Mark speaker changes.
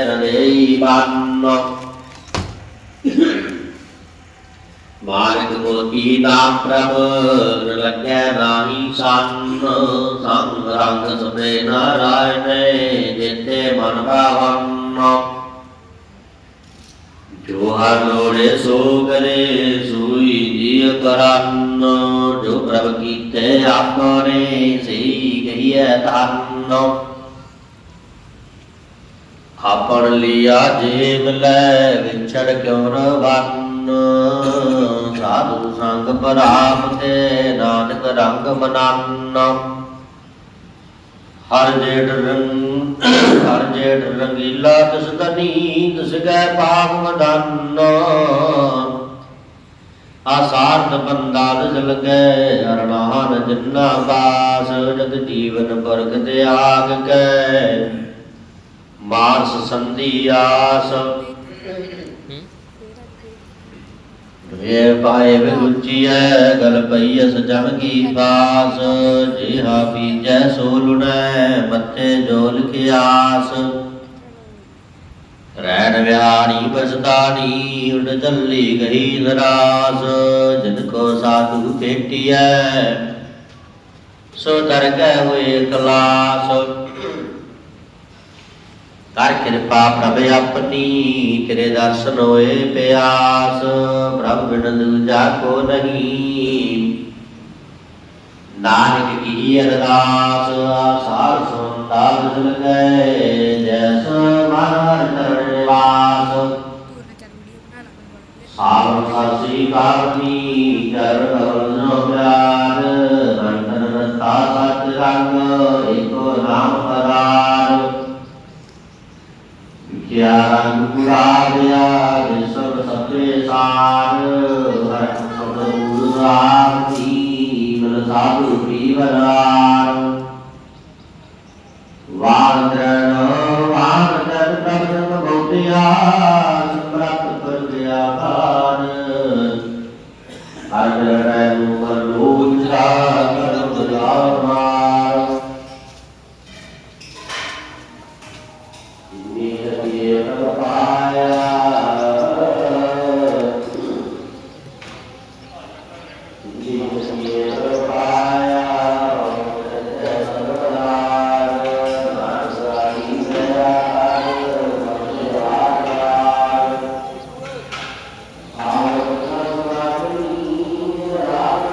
Speaker 1: ਰੇਈ ਮਾਰਗ ਮੋਤੀ ਨਾਮ ਪ੍ਰਭ ਲੱਗੈ ਨਾਹੀ ਸੰਨ ਸੰਗ ਰੰਗ ਸਭੇ ਨਾਰਾਇਣ ਜਿਤੇ ਮਨ ਭਾਵਨ ਜੋ ਹਰ ਲੋੜੇ ਸੋ ਕਰੇ ਸੂਈ ਜੀ ਕਰਨ ਜੋ ਪ੍ਰਭ ਕੀਤੇ ਆਪਣੇ ਸਹੀ ਗਈਐ ਧੰਨ ਆਪਣ ਲਿਆ ਜੀਵ ਲੈ ਵਿਛੜ ਕਿਉ ਨ ਸਾਧੂ ਸੰਗ ਪਰਾਮ ਤੇ ਨਾਨਕ ਰੰਗ ਮਨੰਨ। ਹਰ ਜੇੜ ਰੰਗ ਹਰ ਜੇੜ ਰੰਗੀਲਾ ਤਿਸ ਤਨੀ ਤਿਸ ਗੈ ਪਾਪ ਮਦੰਨ। ਆਸਾਰਤ ਬੰਦਾ ਦਿਸ ਲਗੈ ਅਰਣਾਨ ਜਿੰਨਾ ਬਾਸ, ਜਗ ਜੀਵਨ ਪਰਗ ਤੇ ਆਗ ਕੈ ਮਾਰਸ ਸੰਧੀ ਆਸ। ਵੇ ਪਾਏ ਵਿਗੁਚੀਐ ਗਲ ਪਈਐ ਸਜਮ ਕੀ ਪਾਸ ਜਿਹਾ ਬੀਜੈ ਸੋ ਲੁਣੈ, ਮੱਥੇ ਜੋ ਲਿਖਿਆਸ ਰੈਣ ਵਿਹਾਰੀ ਬਸਦਾਨੀ ਉਡ ਚੱਲੀ ਗਈ ਨਰਾਸ ਜਿਨ ਕੋ ਸਾਧੂ ਭੇਟਿਐ ਸੋ ਦਰਗਹਿ ਹੋਏ ਕਲਾਸ। ਕਰ ਕਿਰਪਾ ਪ੍ਰਭ ਆਪਣੀ, ਤੇਰੇ ਦਰਸ਼ਨ ਹੋਏ ਪਿਆਸ, ਪ੍ਰਭ ਬਿਨ ਦੂਜਾ ਕੋ ਨਹੀਂ। ਨਾਨਕ ਕੀ ਅਰਦਾਸ, ਆਸਾਰ ਸੁੰਦਾਲ ਜਲ ਗਏ, ਜੈਸ ਮਨ ਤਰਨ ਵਾਸ। ਸਾਸੀ ਕਾਵਨੀ ਕਰ ਕਵਨੋ ਪਿਆਰ ਗਿਆਨ ਗੁਰਾਦਿਆ ਵਿਸਵ ਸਤੇ ਸਾਰ ਹਰ ਸਬਦ ਉਦਾਰਤੀ ਮਨ ਸਾਧੂ ਪੀਵਰਾਰ ਵਾਂਦਰਣ ਵਾਂਦਰ ਪ੍ਰਭਨ ਬੋਧਿਆ ਸਮਰਤ ਕਰ ਗਿਆ ਭਾਨ ਹਰ ਰਹਿ Y